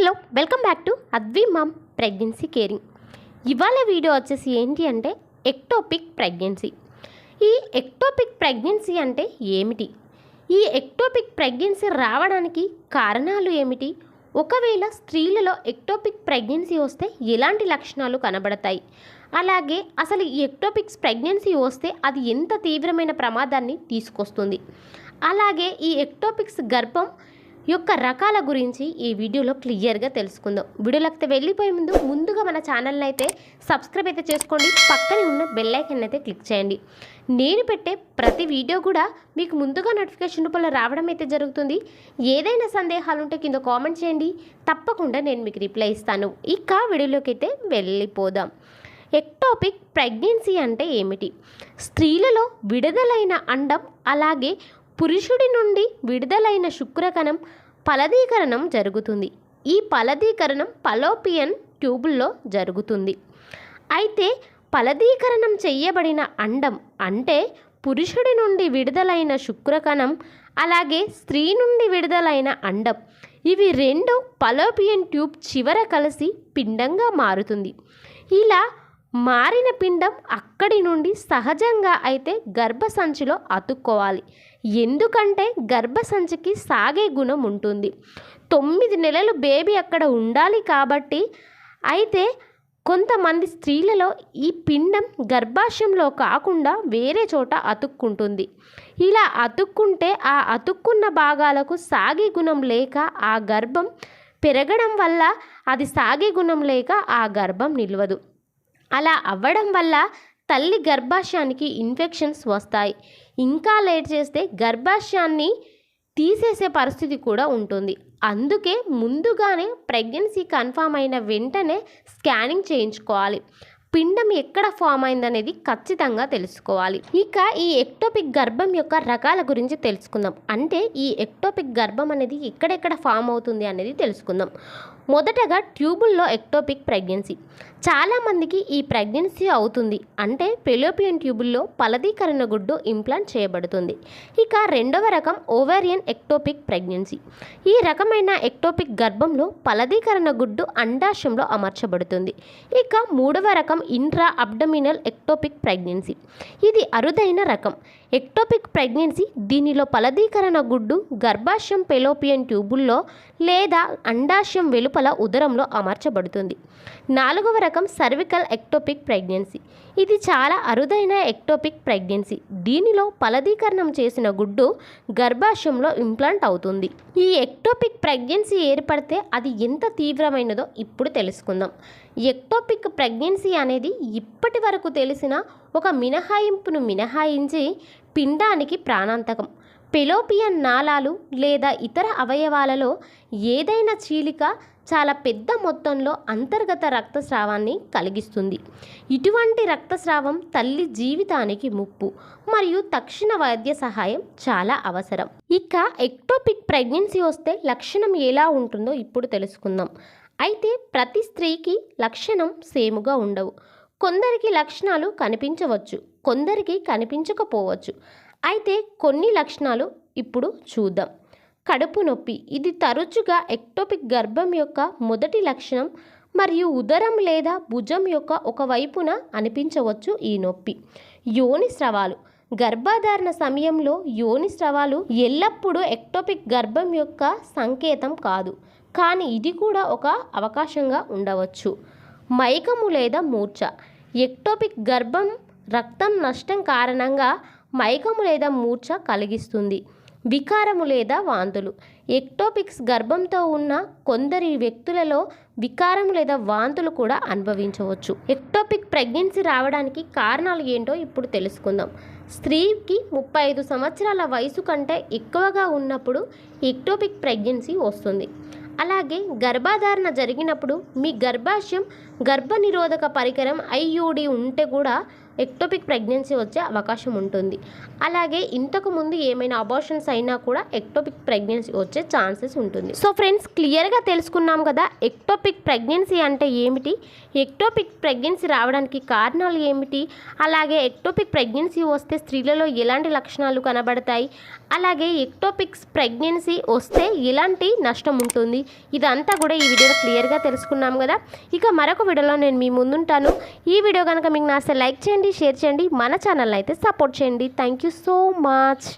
Hello welcome back to Advi mom pregnancy caring. ఇవాళ video వచ్చేసి ఏంటి అంటే ఎక్టోపిక్ ప్రెగ్నెన్సీ. ఈ ఎక్టోపిక్ ప్రెగ్నెన్సీ అంటే ఏమిటి? ఈ ఎక్టోపిక్ ప్రెగ్నెన్సీ రావడానికి కారణాలు ఏమిటి? ఒకవేళ స్త్రీలలో ఎక్టోపిక్ ప్రెగ్నెన్సీ వస్తే ఎలాంటి లక్షణాలు కనబడతాయి? అలాగే అసలు ఈ ఎక్టోపిక్స్ ప్రెగ్నెన్సీ వస్తే అది ఎంత తీవ్రమైన ప్రమాదాన్ని తీసుకొస్తుంది? అలాగే ఈ ఎక్టోపిక్స్ గర్భం యొక్క రకాల గురించి ఈ వీడియోలో క్లియర్గా తెలుసుకుందాం. వీడియోలోకి వెళ్ళిపోయే ముందు ముందుగా మన ఛానల్ని అయితే సబ్స్క్రైబ్ అయితే చేసుకోండి. పక్కనే ఉన్న బెల్ ఐకన్ అయితే క్లిక్ చేయండి. నేను పెట్టే ప్రతి వీడియో కూడా మీకు ముందుగా నోటిఫికేషన్ రూపంలో రావడం అయితే జరుగుతుంది. ఏదైనా సందేహాలు ఉంటే కింద కామెంట్ చేయండి. తప్పకుండా నేను మీకు రిప్లై ఇస్తాను. ఇక వీడియోలోకి అయితే వెళ్ళిపోదాం. ఎక్టోపిక్ ప్రెగ్నెన్సీ అంటే ఏమిటి? స్త్రీలలో విడుదలైన అండం అలాగే పురుషుడి నుండి విడుదలైన శుక్రకణం ఫలదీకరణం జరుగుతుంది. ఈ ఫలదీకరణం పలోపియన్ ట్యూబుల్లో జరుగుతుంది. అయితే ఫలదీకరణం చేయబడిన అండం అంటే పురుషుడి నుండి విడుదలైన శుక్రకణం అలాగే స్త్రీ నుండి విడుదలైన అండం. ఇవి రెండు పలోపియన్ ట్యూబ్ చివర కలిసి పిండంగా మారుతుంది. ఇలా మారిన పిండం అక్కడి నుండి సహజంగా అయితే గర్భసంచిలో అతుక్కోవాలి. ఎందుకంటే గర్భసంచికి సాగే గుణం ఉంటుంది. తొమ్మిది నెలలు బేబీ అక్కడ ఉండాలి కాబట్టి అయితే కొంతమంది స్త్రీలలో ఈ పిండం గర్భాశయంలో కాకుండా వేరే చోట అతుక్కుంటుంది. ఇలా అతుక్కుంటే ఆ అతుక్కున్న భాగాలకు సాగే గుణం లేక ఆ గర్భం పెరగడం వల్ల అది సాగే గుణం లేక ఆ గర్భం నిలవదు. అలా అవ్వడం వల్ల తల్లి గర్భాశయానికి ఇన్ఫెక్షన్స్ వస్తాయి. ఇంకా లేట్ చేస్తే గర్భాశయాన్ని తీసేసే పరిస్థితి కూడా ఉంటుంది. అందుకే ముందుగానే ప్రెగ్నెన్సీ కన్ఫామ్ అయిన వెంటనే స్కానింగ్ చేయించుకోవాలి. పిండం ఎక్కడ ఫామ్ అయిందనేది ఖచ్చితంగా తెలుసుకోవాలి. ఇక ఈ ఎక్టోపిక్ గర్భం యొక్క రకాల గురించి తెలుసుకుందాం. అంటే ఈ ఎక్టోపిక్ గర్భం అనేది ఎక్కడెక్కడ ఫామ్ అవుతుంది అనేది తెలుసుకుందాం. మొదటగా ట్యూబుల్లో ఎక్టోపిక్ ప్రెగ్నెన్సీ. చాలామందికి ఈ ప్రెగ్నెన్సీ అవుతుంది. అంటే పెలోపియన్ ట్యూబుల్లో ఫలదీకరణ గుడ్డు ఇంప్లాంట్ చేయబడుతుంది. ఇక రెండవ రకం ఓవేరియన్ ఎక్టోపిక్ ప్రెగ్నెన్సీ. ఈ రకమైన ఎక్టోపిక్ గర్భంలో ఫలదీకరణ గుడ్డు అండాశయంలో అమర్చబడుతుంది. ఇక మూడవ రకం ఇంట్రా అబ్డమినల్ ఎక్టోపిక్ ప్రెగ్నెన్సీ. ఇది అరుదైన రకం. ఎక్టోపిక్ ప్రెగ్నెన్సీ దీనిలో ఫలదీకరణ గుడ్డు గర్భాశయం పెలోపియన్ ట్యూబుల్లో లేదా అండాశయం వెలుపల ఉదరంలో అమర్చబడుతుంది. నాలుగవ రకం సర్వికల్ ఎక్టోపిక్ ప్రెగ్నెన్సీ. ఇది చాలా అరుదైన ఎక్టోపిక్ ప్రెగ్నెన్సీ. దీనిలో ఫలదీకరణం చేసిన గుడ్డు గర్భాశయంలో ఇంప్లాంట్ అవుతుంది. ఈ ఎక్టోపిక్ ప్రెగ్నెన్సీ ఏర్పడితే అది ఎంత తీవ్రమైనదో ఇప్పుడు తెలుసుకుందాం. ఎక్టోపిక్ ప్రెగ్నెన్సీ అనేది ఇప్పటి వరకు తెలిసిన ఒక మినహాయింపును మినహాయించి పిండానికి ప్రాణాంతకం. పెలోపియన్ నాళాలు లేదా ఇతర అవయవాలలో ఏదైనా చీలిక చాలా పెద్ద మొత్తంలో అంతర్గత రక్తస్రావాన్ని కలిగిస్తుంది. ఇటువంటి రక్తస్రావం తల్లి జీవితానికి ముప్పు మరియు తక్షణ వైద్య సహాయం చాలా అవసరం. ఇక ఎక్టోపిక్ ప్రెగ్నెన్సీ వస్తే లక్షణం ఎలా ఉంటుందో ఇప్పుడు తెలుసుకుందాం. అయితే ప్రతి స్త్రీకి లక్షణం సేముగా ఉండవు. కొందరికి లక్షణాలు కనిపించవచ్చు కొందరికి కనిపించకపోవచ్చు. అయితే కొన్ని లక్షణాలు ఇప్పుడు చూద్దాం. కడుపు నొప్పి. ఇది తరచుగా ఎక్టోపిక్ గర్భం యొక్క మొదటి లక్షణం మరియు ఉదరం లేదా భుజం యొక్క ఒక వైపున అనిపించవచ్చు ఈ నొప్పి. యోని స్రవాలు. గర్భధారణ సమయంలో యోని స్రవాలు ఎల్లప్పుడూ ఎక్టోపిక్ గర్భం యొక్క సంకేతం కాదు. కానీ ఇది కూడా ఒక అవకాశంగా ఉండవచ్చు. మైకము లేదా మూర్ఛ. ఎక్టోపిక్ గర్భం రక్తం నష్టం కారణంగా మైకము లేదా మూర్ఛ కలిగిస్తుంది. వికారము లేదా వాంతులు. ఎక్టోపిక్స్ గర్భంతో ఉన్న కొందరి వ్యక్తులలో వికారం లేదా వాంతులు కూడా అనుభవించవచ్చు. ఎక్టోపిక్ ప్రెగ్నెన్సీ రావడానికి కారణాలు ఏంటో ఇప్పుడు తెలుసుకుందాం. స్త్రీకి ముప్పై ఐదు సంవత్సరాల వయసు కంటే ఎక్కువగా ఉన్నప్పుడు ఎక్టోపిక్ ప్రెగ్నెన్సీ వస్తుంది. అలాగే గర్భధారణ జరిగినప్పుడు మీ గర్భాశయం గర్భనిరోధక పరికరం ఐయుడి ఉంటే కూడా ఎక్టోపిక్ ప్రెగ్నెన్సీ వచ్చే అవకాశం ఉంటుంది. అలాగే ఇంతకు ముందు ఏమైనా అబార్షన్స్ అయినా కూడా ఎక్టోపిక్ ప్రెగ్నెన్సీ వచ్చే ఛాన్సెస్ ఉంటుంది. సో ఫ్రెండ్స్ క్లియర్గా తెలుసుకున్నాం కదా ఎక్టోపిక్ ప్రెగ్నెన్సీ అంటే ఏమిటి? ఎక్టోపిక్ ప్రెగ్నెన్సీ రావడానికి కారణాలు ఏమిటి? అలాగే ఎక్టోపిక్ ప్రెగ్నెన్సీ వస్తే స్త్రీలలో ఎలాంటి లక్షణాలు కనబడతాయి? అలాగే ఎక్టోపిక్స్ ప్రెగ్నెన్సీ వస్తే ఎలాంటి నష్టం ఉంటుంది? ఇదంతా కూడా ఈ వీడియోలో క్లియర్గా తెలుసుకున్నాం కదా. ఇక మరొక వీడియోలో నేను మీ ముందుంటాను. ఈ వీడియో కనుక మీకు నాస్తే లైక్ చేయండి షేర్ చేయండి మన ఛానల్ అయితే సపోర్ట్ చేయండి. Thank you so much